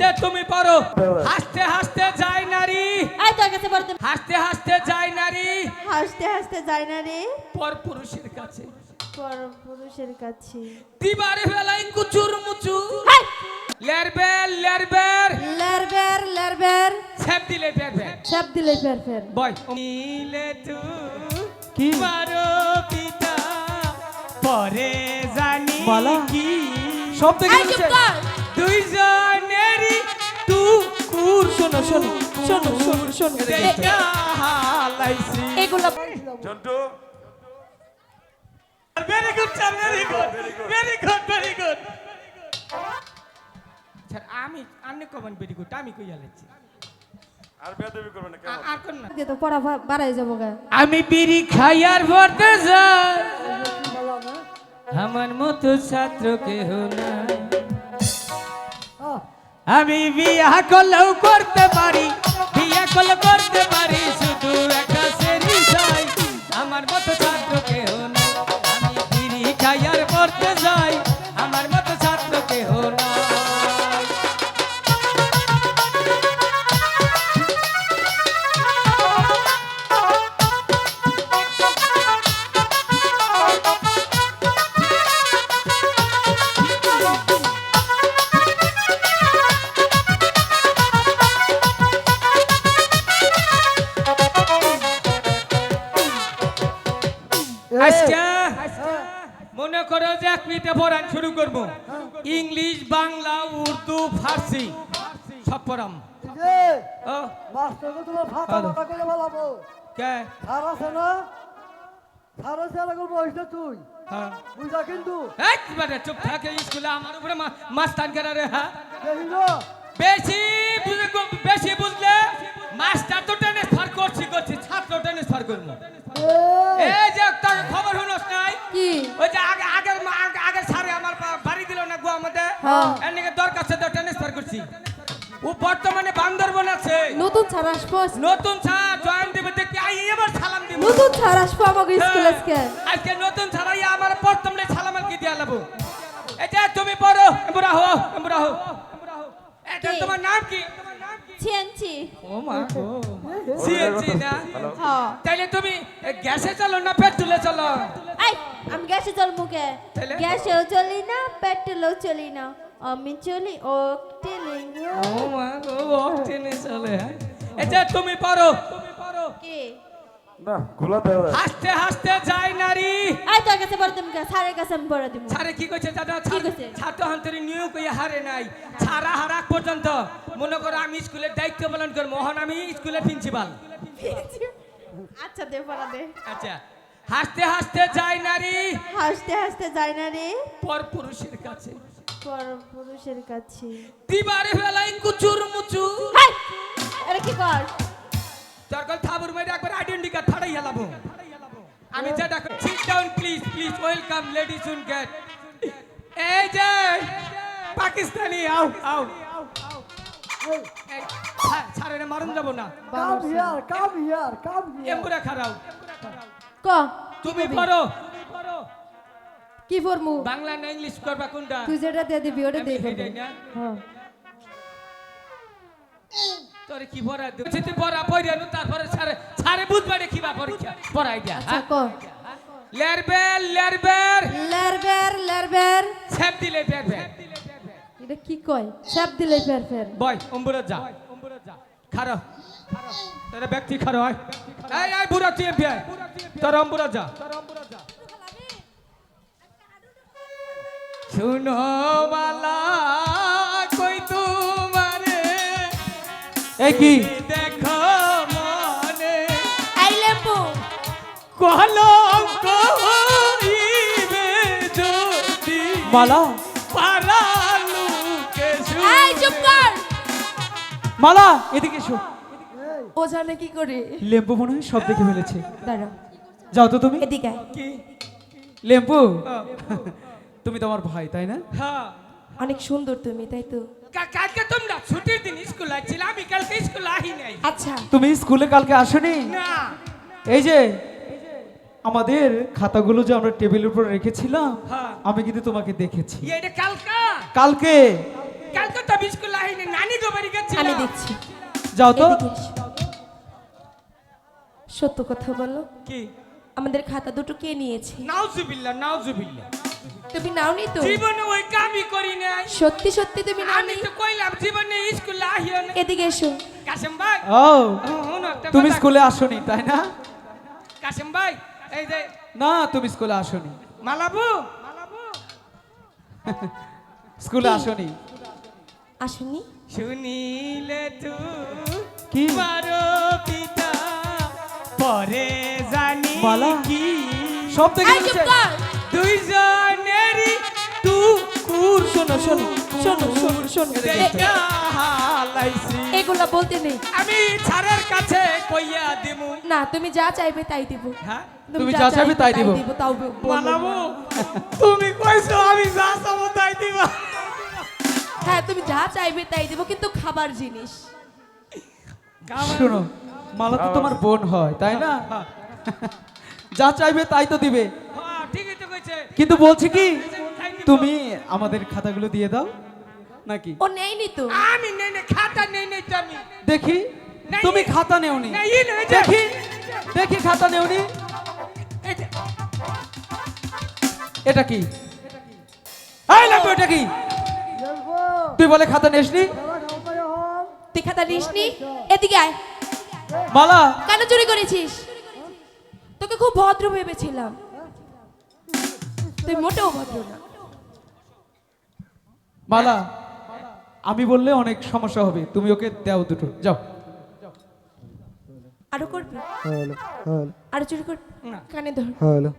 যে তুমি পারো। হাসতে হাসতে যায় নারী। আই তোর কাছে বলতে হাসতে হাসতে যায় নারী। হাসতে হাসতে যায় না রে পর পুরুষের কাছে। পর পুরুষের কাছে। দিবারে বেলায় কুচুর মুচু লেরবের লেরবের লারবের লারবের দিলে বের বের। সব দিলে ফের ফের বয়। নীলে তু কি? মারো পিতা পরে জানি মালা? কি। সব থেকে দুইজনেরই তু কুর শোনো শোনো শোনো শোনো। শোনো দেখা হালাইছি। এগুলো Jontu. Very good sir very good very good very good sir আমি আপনি কমেন্ট ভেরি গুড আমি কইয়া লাইছি। আর বেয়াদবি করবে না কেমন? আর কোন না। তো পড়া বাড়াই যাব গা। আমি বিড়ি খাই আর ভরতে যাই আমার মতো ছাত্র কেহ না আমি বিয়া করলেও করতে পারি বিয়া করলে করতে পারি শুধু একটা মাস্টারকে তোমার হ্যালো। ফাটা করে বলাবো কে? সার আছে না? আছে তুই? হ্যাঁ। বুঝা কিন্তু? চুপ থাকে স্কুলে আমার উপরে মা- মাস্তান করে রে হ্যাঁ? বেশি বুঝে বেশি বুঝলে মাস্টার তো ট্রান্সফার করছি করছি ছাত্র ট্রান্সফার করব। এ, এই যে তোর খবর শুনোস নাই? কি? ওই যে আগে আগের আগে- আগের সারে আমার বাড়ি দিল না গো আমাদের? হ্যাঁ। এর নাকি দরখাস্ত দিয়ে ট্রান্সফার করছি। বর্তমানে বান্দরবন আছে। নতুন আসব। নতুন স্যার জয়েন দেবে দেখি। আই এবার সালাম দিব। নতুন ছাড় আসব আমাকে স্কুল আজকে। আজকে নতুন ছাড়াই আমার প্রথমে সালাম কি দিয়া লাবো? যে তুমি পড়ো এমরা হো এমরা হো এটা? তোমার নাম কি? ছিয়ানছি ও মা গো সিএনজি না? হ্যাঁ। তাইলে তুমি গ্যাসে চলো না পেট্রোলে চলো আই আমি তাহলে? গ্যাসেও চলি না পেট্রোলেও চলি না। আমি চলি ও টেলে ও মা গো অকটেনে চলে হ্যাঁ? এই যে তুমি পারো। তুমি পারো কে? না খোলা দেওয়া হাসতে হাসতে যায় নারী। আই তোর কাছে পড়ে তুমি স্যারের কাছে আমি পড়ে দিব ছাড়ে কি কইছে দাদা কি কইছে? ছাত্র হান্তরি নিয়োগ কইয়া হারে নাই। ছাড়া হারাক পর্যন্ত। মনে করো আমি স্কুলের দায়িত্ব পালন করব। মোহন আমি স্কুলের প্রিন্সিপাল আচ্ছা দে পড়া দে। আচ্ছা। হাসতে হাসতে যায় নারী। হাসতে হাসতে যায় না রে পর পুরুষের কাছে। পর পুরুষের কাছে। দিবারে বেলায় কুচুর মুচু এটা কি কর? তোর কল থাবুর মেরে একবার আইডেন্টি কার্ড ফাড়াই হেলাবো আমি যেটা sit down please please welcome ladies win gate এই যে পাকিস্তানি আও আও ছাড়ে না মারুন যাব না। Come here come here come here এমপুরা খারাও। ক? তুমি পড়ো। কি পড়মু? বাংলা না ইংলিশ করবা কোনটা? তুই যেটা দিয়ে দিবি ওটা দিয়ে হ্যাঁ। তোরে কি পড়া দেব তুই পড়া পড়া নু তারপরে ছাড়ে ছাড়ে বুঝবারে কিবা পরীক্ষা। পড়াই দিয়া আচ্ছা ক? লেরবের লেরবের লারবের লারবের ছ্যাপ দিলে বের বের। এটা কি কয়? সাপ দিলে ফের ফের বয় অম্বুরা যা। খারো। তোরা ব্যক্তি খারো হয়। এই এই বুড়া তুই আয় তোর অম্বুরা যা। শুনো মালা কই তোমারে? এই কি? দেখো মনে। আই লেম্বু। কলঙ্ক হইবে যদি মালা। পারালুকে আই চুপ কর। মালা এদিকে এসো। জানে কি করে? লেম্পু মনে হয় সব দেখে ফেলেছে। দাঁড়া। যাও তো তুমি। এদিকে আয়। কি? লেম্পু? তুমি তো আমার ভাই তাই না? হ্যাঁ। অনেক সুন্দর তুমি তাই তো। কা- কালকে তোমরা ছুটির দিন স্কুল আসছিল আমি কালকে স্কুল আহি নাই। আচ্ছা। তুমি স্কুলে কালকে আসনি? না। এই যে আমাদের খাতাগুলো যে আমরা টেবিলের উপর রেখেছিলাম হ্যাঁ। আমি কিন্তু তোমাকে দেখেছি। এটা কালকা? কালকে? কালকে তো আমি স্কুল আহি নাই নানি আমি দেখছি। যাও তো। এদিকে এসো। সত্য কথা বলো। কি? আমাদের খাতা দুটো কে নিয়েছে? নাউজুবিল্লাহ নাউজুবিল্লাহ। তুমি নাওনি তো? জীবনে ওই কামই করি না সত্যি সত্যি তুমি আমি নাওনি তো কইলাম জীবনে স্কুলে আহিও না। এদিকে এসো। কাশেম ভাই ও তুমি। স্কুলে আসোনি তাই না? কাশেম ভাই এই যে না তুমি স্কুলে আসোনি। মালাবু? মালাবু স্কুলে? আসোনি। আসুনি? শুনিলে তু কি? মারো পরে জানি কি? সব থেকে কর। দুইজনেরই তু কুর শোনো শোনো শোনো শোনো। শোনো এগুলা বলতে নেই। আমি ছাড়ের কাছে কইয়া দিমু। না তুমি যা চাইবে তাই দিব। হ্যাঁ? তুমি যা চাইবে তাই দিব। তাও বলব তুমি কইছো আমি যা চাবো তাই দিবা। হ্যাঁ তুমি যা চাইবে তাই দিব কিন্তু খাবার জিনিস। শোনো মালা তো তোমার বোন হয় তাই না? যা চাইবে তাই তো দিবে। হ্যাঁ ঠিকই কিন্তু বলছি কি তুমি আমাদের খাতাগুলো দিয়ে দাও নাকি? ও নেয়নি তো। আমি নেই নেই খাতা নেই নেই তো আমি। দেখি তুমি খাতা নেওনি। দেখি দেখি খাতা নেওনি। এটা কি? এই লাগবে এটা কি? তুই বলে খাতা নেসনি? তুই খাতা নিসনি? এদিকে আয়। মালা। কেন চুরি করেছিস? তোকে খুব ভদ্র ভেবেছিলাম। তুই মোটেও ভদ্র না। মালা আমি বললে অনেক সমস্যা হবে। তুমি ওকে দাও দুটো। যাও। আরও করবি? Hello hello. আরও চুরি করবি কানে ধর। Hello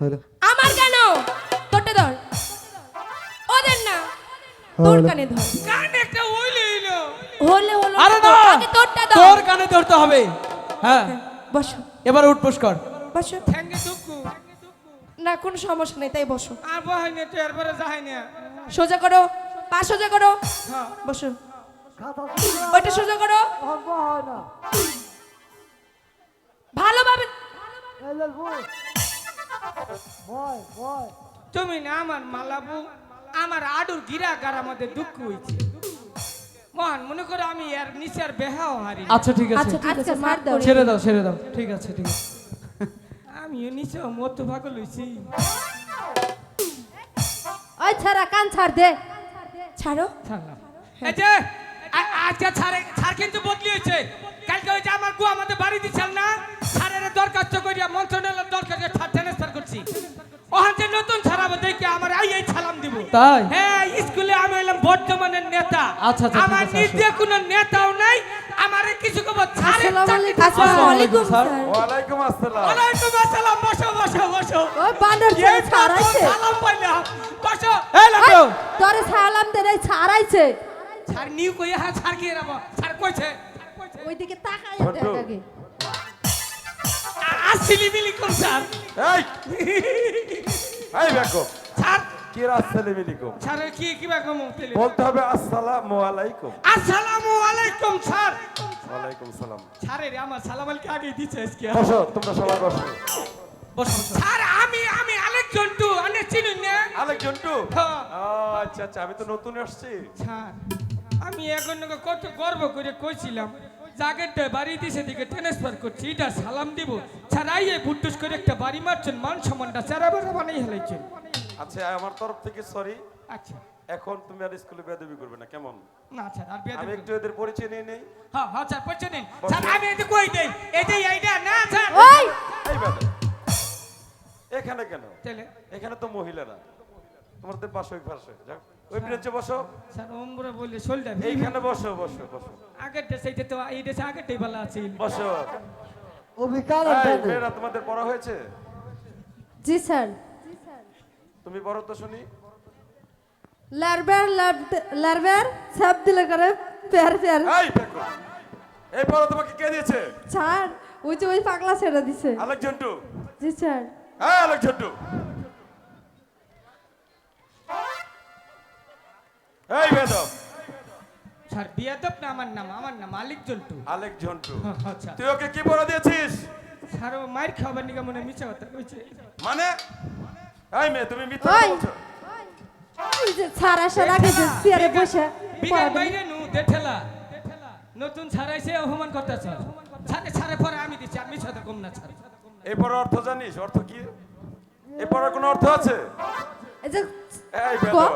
hello. আমার কেন? তোরটা ধর। ওদের না। তোর কানে ধর। কানে একটা ওইলে এলো। হলে হলো আরে না আগে তোরটা ধর তোর কানে ধরতে হবে। হ্যাঁ। বসো। এবার উঠবোস কর বসো। ঠ্যাঙ্গে দুঃখু। না কোনো সমস্যা নেই তাই বসো। আর বহাই না তো এরপরে যাহাই না। সোজা করো পা সোজা করো। হ্যাঁ। বসো। ওইটা সোজা করো। ভালোভাবে তুমি না আমার মালাবু আমার আডুর গিরা গার আমাদের দুঃখ হয়েছে মহান মনে করো আমি এর নিচে আর বেহাও হারি আচ্ছা ঠিক আছে। আচ্ছা ঠিক আছে মার দাও। ছেড়ে দাও ছেড়ে দাও। ঠিক আছে ঠিক আছে। আমিও নিচে মতো ভাগ লইছি। ওই ছাড়া কান ছাড় দে। ছাড়ো। ছাড়লাম। এই যে আজকে ছাড়ে ছাড় কিন্তু বদলি হয়েছে। কালকে ওই যে আমার গু আমাদের বাড়ি দিচ্ছেন না ছাড়ের দরখাস্ত করিয়া মন্ত্রণালয়ের দরখাস্ত ছাড় ট্রান্সফার করছি। ওখান যে নতুন ছাড়াবো দেখি আমার আই এই ছালাম দিব। তাই? হ্যাঁ স্কুলে আমি হলাম বর্তমানের নেতা। আচ্ছা, আচ্ছা, আমার নিজে কোনো নেতাও নাই আমারে কিছু কব ছাড়ে আসসালামু আলাইকুম। আসসালামু আলাইকুম স্যার। ওয়ালাইকুম আসসালাম। ওয়ালাইকুম আসসালাম বসো বসো বসো। ওই বানর এই ছেলে ছাড়াইছে? সালাম পাইলাম বসো। এই লাগল তোরে সালাম দে রে ছাড়াইছে। ছাড় নিউ কই হ্যাঁ ছাড় কি রাবো ছাড় কইছে। ওইদিকে তাকাই। দেখ আগে। আসিলি বিলি কোন স্যার। এই! এই কি বলতে হবে আসসালামু আলাইকুম। আসসালামু আলাইকুম স্যার। ওয়ালাইকুম সালাম। আমার সালাম আলাইকুম আগে দিছে আজকে? বসো তোমরা সবাই বসো। বসো বসো। স্যার আমি আমি আলেক জন্টু আনে চিনুন না? আলেক জন্টু হ্যাঁ। আচ্ছা আচ্ছা আমি তো নতুন আসছি স্যার আমি এখন কত গর্ব করে কইছিলাম। জাগেরটা বাড়ি দিছে দিকে ট্রান্সফার করছি এটা সালাম দিব। স্যার আইয়ে বুটুস করে একটা বাড়ি মারছেন মান সম্মানটা চারা বারা বানাই হেলাইছেন। আচ্ছা আমার তরফ থেকে সরি আচ্ছা। এখন তুমি আর স্কুলে বেদবি করবে না কেমন? না স্যার আর বিয়ে আমি একটু এদের পরিচয় নিয়ে নেই। হ্যাঁ হ্যাঁ স্যার পৌঁছে নিন। স্যার আমি এতে কই দেই? এই যে এইটা না স্যার? ওই! এই বেদ এখানে কেন? তাহলে? এখানে তো মহিলারা। তোমাদের পাশে ওই পাশে যাও। ওই ব্রেঞ্চে বসো। স্যার ওমরা বললে শোলটা এইখানে বসো বসো বসো। আগের দেশে এইটা তো এই দেশে আগেরটাই ভালো আছে। বসো। অভিকার মেয়েরা তোমাদের পড়া হয়েছে? জি স্যার। তুমি বড় তো শুনি। লারবার লারবার সব দিলে করে প্যার প্যার। এই দেখো এই পড়া তোমাকে কে দিয়েছে? ছাড় ওই যে ওই পাগলা ছেড়ে দিছে। আলেক জন্টু জি স্যার। হ্যাঁ আলেক এই বেদব। স্যার বিয়াদব না আমার নাম আমার নাম মালিক জন্টু। আলেক জন্টু। আচ্ছা তুই ওকে কি পড়া দিয়েছিস? স্যার ও মায়ের খাবার নিকা মনে মিছা কথা কইছে। মানে? এই মেয়ে তুমি মিথ্যা কথা বলছো। ওই যে ছাড় আসার আগে যে চেয়ারে বসে বিকাল বাইরে নু দেঠেলা নতুন ছাড়াইছে অপমান করতেছ। ছাড়ে ছাড়ে পরে আমি দিচ্ছি আমি সাথে কম না ছাড়ে এই পড়ার অর্থ জানিস? অর্থ কি? এই পড়ার কোনো অর্থ আছে? এই যে এই বেদব।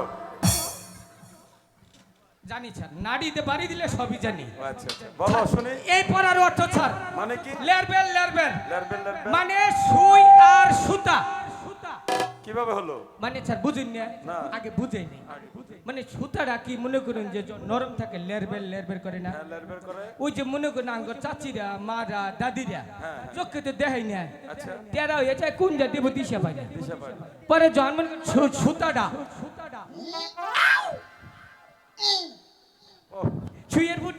জানি ছাড় নাড়িতে বাড়ি দিলে সবই জানি। আচ্ছা আচ্ছা। বলো শুনি। এই পড়ার অর্থ ছাড়। মানে কি? লেরবেল লেরবেল। লেরবেল লেরবেল। মানে সুই আর সুতা। কীভাবে হলো? মানে স্যার বুঝুন না। আগে বুঝেই নেই মানে সুতাটা কি মনে করুন যে নরম থাকে লেরবেল লেরবেল করে না? হ্যাঁ লেরবেল করে। ওই যে মনে করুন আঙ্গ চাচিরা মারা দাদিরা হ্যাঁ। চোখে তো দেখাই না। আচ্ছা। তেরা হয়ে যায় কোন যা দেব দিশা পাই। পরে মনে সু- সুতাটা। ও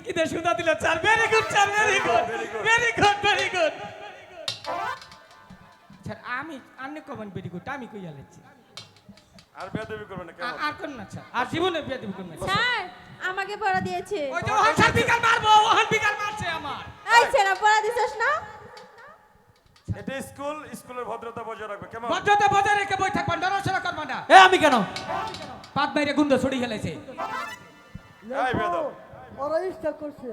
ফুটকিতে সুতা দিল চার ভেরি গুড চার very good very good very good sir আমি আন্নে কমেন ভেরি গুড আমি কইয়া লেছি আর বেদবি করবে না কেমন? আর কোন না স্যার। আর জীবনে বিয়ে দিব কোন না স্যার। আমাকে পড়া দিয়েছে। ওই যে ওহান স্যার বিকাল মারবো ওহান বিকাল মারছে আমার। এই ছেড়া পড়া দিছিস না? এটা স্কুল স্কুলের ভদ্রতা বজায় রাখবে কেমন? ভদ্রতা বজায় রেখে বই থাকবেন নড়াচড়া করবা না। এ আমি কেন? পাত বাইরে গুন্দ ছড়ি খেলেছে এই বেদব ওরা ইচ্ছা করছে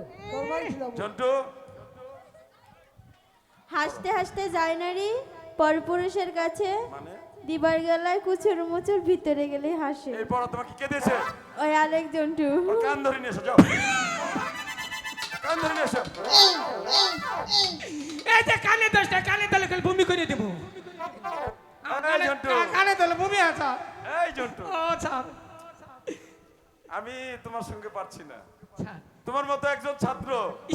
জন্টু? হাসতে হাসতে যায় নারী পরপুরুষের কাছে মানে? দিবার গেলায় কুচুর মুচুর ভিতরে গেলে হাসে। এই তোমাকে কে দিয়েছে? ওই আরেকজনটু ওর কান ধরে নিয়ে এসো যাও। কান ধরে নিয়ে এসো। এই যে কানে দোষটা কানে দলে খেলে ভূমি করে দেবো। জন্টু। কানে দলে ভূমি আছে। এই জন্টু। ও স্যার আমি তোমার সঙ্গে পারছি না। তোমার মতো একজন ছাত্র।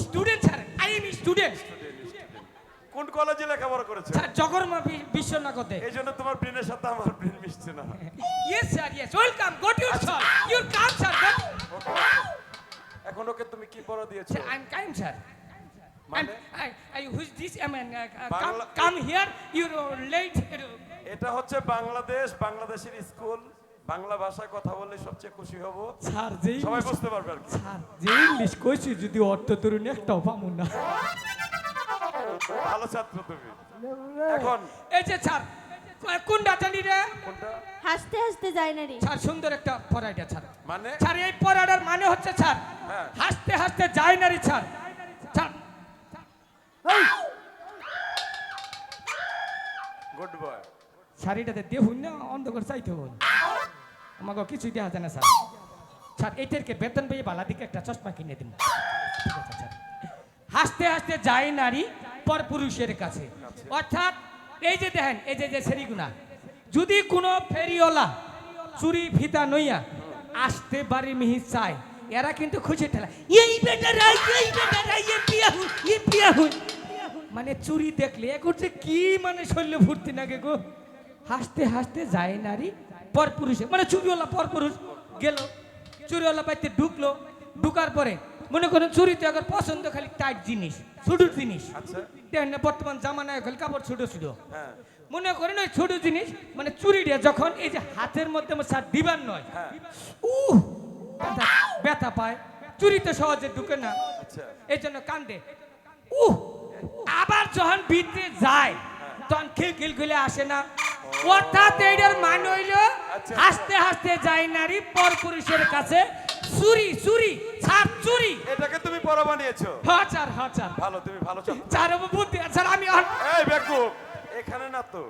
Student sir I am student কোন কলেজে লেখাপড়া করেছে? স্যার জগর্মা বিশ্বনগরে। এই জন্য তোমার ব্রেনের সাথে আমার ব্রেন মিশছে না। Yes sir yes welcome go to your sir your come sir এখন ওকে তুমি কি পড়া দিয়েছ? I am came sir. এটা হচ্ছে বাংলাদেশ বাংলাদেশের স্কুল। বাংলা ভাষায় কথা বললে সবচেয়ে খুশি হব। স্যার যেই সবাই বুঝতে পারবে আর কি। স্যার যে ইংলিশ কইছি যদি অর্থ তরুণ একটাও পাবো না ভালো ছাত্র তুমি। এখন এই যে স্যার কোনটা জানি রে? হাসতে হাসতে যায় নারী স্যার সুন্দর একটা পড়াইটা স্যার। মানে? স্যার এই পড়াটার মানে হচ্ছে স্যার হ্যাঁ। হাসতে হাসতে যায় না রে স্যার। স্যার। গুড বয় শাড়িটাতে দেখুন না অন্ধকার চাইতে হন আমাকে কিছুই দেখা যায় না, স্যার। স্যার, এইটারকে বেতন পেয়ে বালা দিকে একটা চশমা কিনে দিন। হাসতে হাসতে যায় নারী, পর পুরুষের কাছে। অর্থাৎ, এই যে দেখেন, এই যে যে সেরিগুনা, যদি কোনো ফেরিওয়ালা চুরি, ফিতা নইয়া আসতে বাড়ি মিহি চায়, এরা কিন্তু খুশি ঠেলা। এই বেটারা এই বেটারা এই পিয়া হুন এই পিয়া হুন। মানে চুরি দেখলে এ করছে কি মানে শৈল্য ফুর্তি নাগে গো। হাসতে হাসতে যায় নারী পর পুরুষে মানে চুরিওয়ালা পর পুরুষ গেল চুরিওয়ালা বাড়িতে ঢুকলো। ঢুকার পরে মনে করেন চুরিতে আবার পছন্দ খালি টাইট জিনিস ছোট জিনিস। আচ্ছা। দেখেন না বর্তমান জামানায় খালি কাপড় ছোট ছোট হ্যাঁ। মনে করেন ওই ছোট জিনিস মানে চুরিটা যখন এই যে হাতের মধ্যে আমার স্যার দিবার নয় হ্যাঁ। ব্যথা পায়। চুরিতে সহজে ঢুকে না। আচ্ছা। এই জন্য কান্দে। উহ আবার যখন ভিতরে যায় তখন খিল খিল খুলে আসে না। অর্থাৎ এইটার মান হইল আচ্ছা। হাসতে হাসতে যায় নারী পর পুরুষের কাছে চুরি চুরি ছাপ চুরি। এটাকে তুমি পড়া বানিয়েছো? হাজার হাজার ভালো তুমি ভালো ছাত্র চার বুদ্ধি স্যার আমি এই বেকুব এখানে না তো।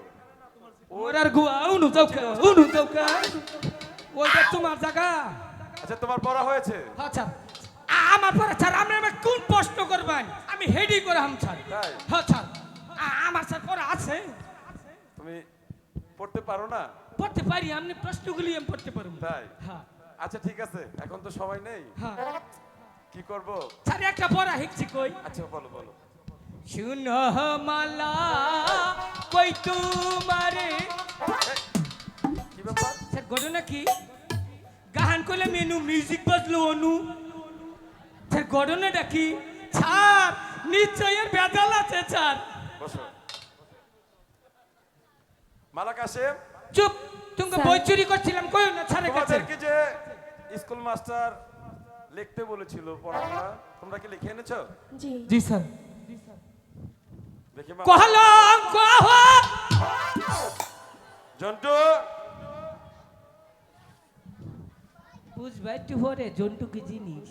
ওর আর গুয়া উনু চৌকা উনু চৌকা। ওইটা তোমার জায়গা। আচ্ছা তোমার পড়া হয়েছে? আচ্ছা আ- আমার পরে স্যার আপনি আমাকে কোন প্রশ্ন করবেন? আমি হেডি করে হাম স্যার? হ্যাঁ স্যার। আমার স্যার পড়া আছে। তুমি পড়তে পারো না? পড়তে পারি আপনি প্রশ্নগুলি আমি পড়তে পারব। তাই? হ্যাঁ। আচ্ছা ঠিক আছে এখন তো সময় নেই। হ্যাঁ। কি করব? স্যার একটা পড়া হিকছি কই? আচ্ছা বলো বলো। শুন মালা কই তোমারে? কি ব্যাপার? স্যার ঘটনা কি? গান করলে মেনু মিউজিক বাজলো অনু। স্যার ঘটনাটা কি? স্যার নিশ্চয় এর বেজাল আছে স্যার। বসো। মালা কাশেম চুপ তুমি বই চুরি করছিলাম কই না স্যারের কাছে তোমাদেরকে যে স্কুল মাস্টার লিখতে বলেছিল পড়াশোনা তোমরা কি লিখে এনেছো? জি। জি স্যার। দেখি মা। কহলম কহ জন্টু! বুঝবা একটু পরে জন্টু কি জিনিস।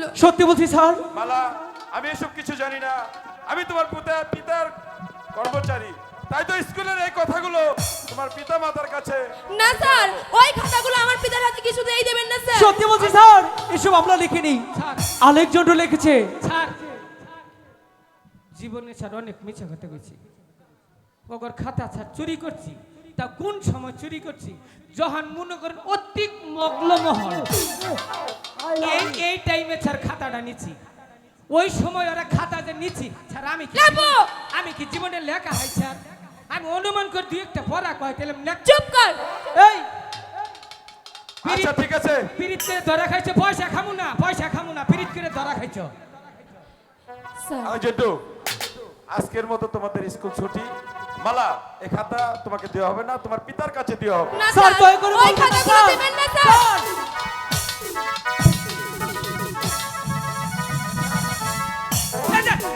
করেছিল সত্যি বলছি স্যার? মালা আমি এসব কিছু জানি না। আমি তোমার পিতা পিতার কর্মচারী। তাই তো স্কুলের এই কথাগুলো তোমার পিতা মাতার কাছে না স্যার ওই খাতাগুলো আমার পিতার হাতে কিছুতেই দেবেন না স্যার? সত্যি বলছি স্যার এসব আমরা লিখিনি। স্যার। আলেকজান্ডার লিখেছে। স্যার। জীবনে স্যার অনেক মিছা কথা কইছি। ওগর খাতা স্যার চুরি করছি। তা কোন সময় চুরি করছি? যখন মনে করেন অতিক মগ্নমহল এই এই টাইমে স্যার খাতাটা নিচ্ছি ওই সময় ওরা খাতা যে নিচ্ছি স্যার আমি কি আমি কি জীবনে লেখা হয় স্যার আমি অনুমান করে দুই একটা পড়া কয় তাহলে লেখ- চুপ কর! এই! আচ্ছা ঠিক আছে। পিরিত করে ধরা খাইছো পয়সা খামু না পয়সা খামু না পিরিত করে ধরা খাইছো। আজকের মতো তোমাদের স্কুল ছুটি। মালা এই খাতা তোমাকে দেওয়া হবে না তোমার পিতার কাছে দেওয়া হবে। না স্যার, দয়া করে ওই খাতাগুলো দেবেন না স্যার।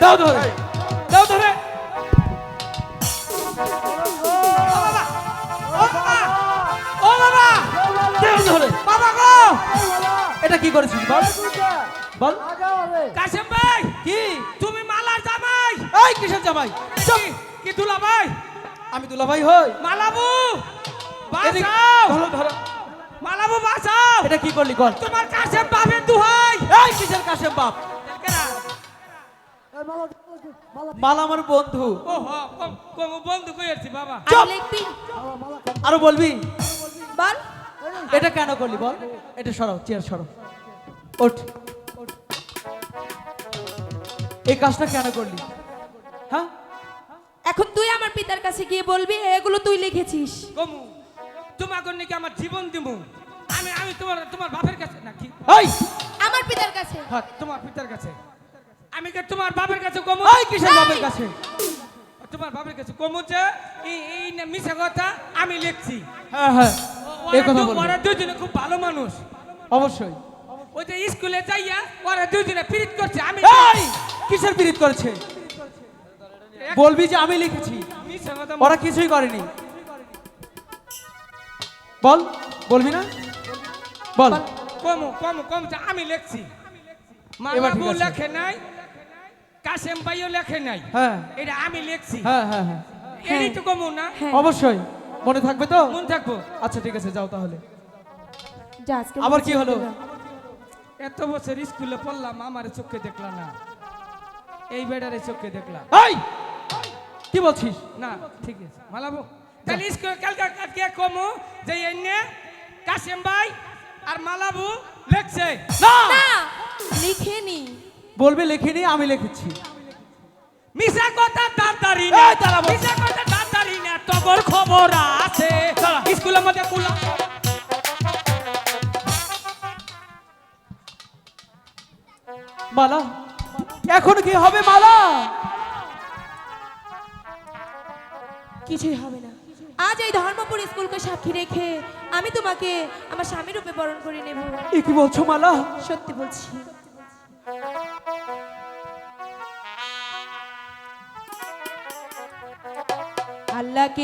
দাও ধরে দাও ধরে। ও বাবা দাও ধরে। বাবা গো। এটা কি করেছিস বল। বল। কাশেম ভাই কি? তুমি মালার জামাই। এই কিসের জামাই? চুপ কি- কি দুলা ভাই আমি দুলাভাই হই। মালাবু বাঁচাও। ধরো ধরো। মালাবু বাঁচাও। এটা কি করলি কর তোমার কাশেম বাপের দুহাই। এই কিসের কাশেম বাপ? মালা আমার বন্ধু। বন্ধু কইছি বাবা? আর আরও বলবি? বল। এটা কেন করলি বল? এটা সরাও চেয়ার সরাও। ওঠ। এই কাজটা কেন করলি? হ্যাঁ? এখন তুই আমার পিতার কাছে গিয়ে বলবি এগুলো তুই লিখেছিস। কমু তোমাকে নাকি আমার জীবন দিমু। আমি আমি তোমার তোমার বাপের কাছে নাকি? ওই আমার পিতার কাছে। হ্যাঁ তোমার পিতার কাছে। আমি কি তোমার বাপের কাছে কমু? ওই কিসের বাপের কাছে? তোমার বাপের কাছে কমু যে এই এই না মিছা কথা আমি লিখছি। হ্যাঁ হ্যাঁ এই ওরা কথা ওরা দুজনে খুব ভালো মানুষ। অবশ্যই। ওই যে স্কুলে যাইয়া ওরা দুজনে পিরিত করছে আমি কিসের পীড়িত করেছে? বলবি যে আমি লিখেছি। ওরা কিছুই করেনি। বল বলবি না? বল। কমু কমু কমু যে আমি লিখছি। লেখে নাই কাশেম ভাইও লেখে নাই। হ্যাঁ। এটা আমি লিখছি। হ্যাঁ হ্যাঁ হ্যাঁ। এটাই তো কমু না? হ্যাঁ। অবশ্যই। মনে থাকবে তো? মন থাকব। আচ্ছা ঠিক আছে যাও তাহলে। আবার কি হলো? এত বছর স্কুলে পড়লাম আমার চোখে দেখলাম না। এই বেড়ারে চোখে দেখলাম এই! কি বলছিস? না ঠিক আছে। মালাবো। তাহলে স্কুলে কালকে কমু যে এনে কাশেম ভাই আর মালাবু লেখছে। না! না লিখে নি বলবে লিখিনি আমি লিখেছি। মিশা কথা দাঁড়ারি না। মিশা কথা দাঁড়ারি না তগর খবর আছে। স্কুলের মধ্যে কুলা মালা এখন কি হবে মালা? কিছুই হবে না। আজ এই ধর্মপুর স্কুলকে সাক্ষী রেখে আমি তোমাকে আমার স্বামী রূপে বরণ করে নেব। এ কি বলছো মালা? সত্যি বলছি। আল্লাহকে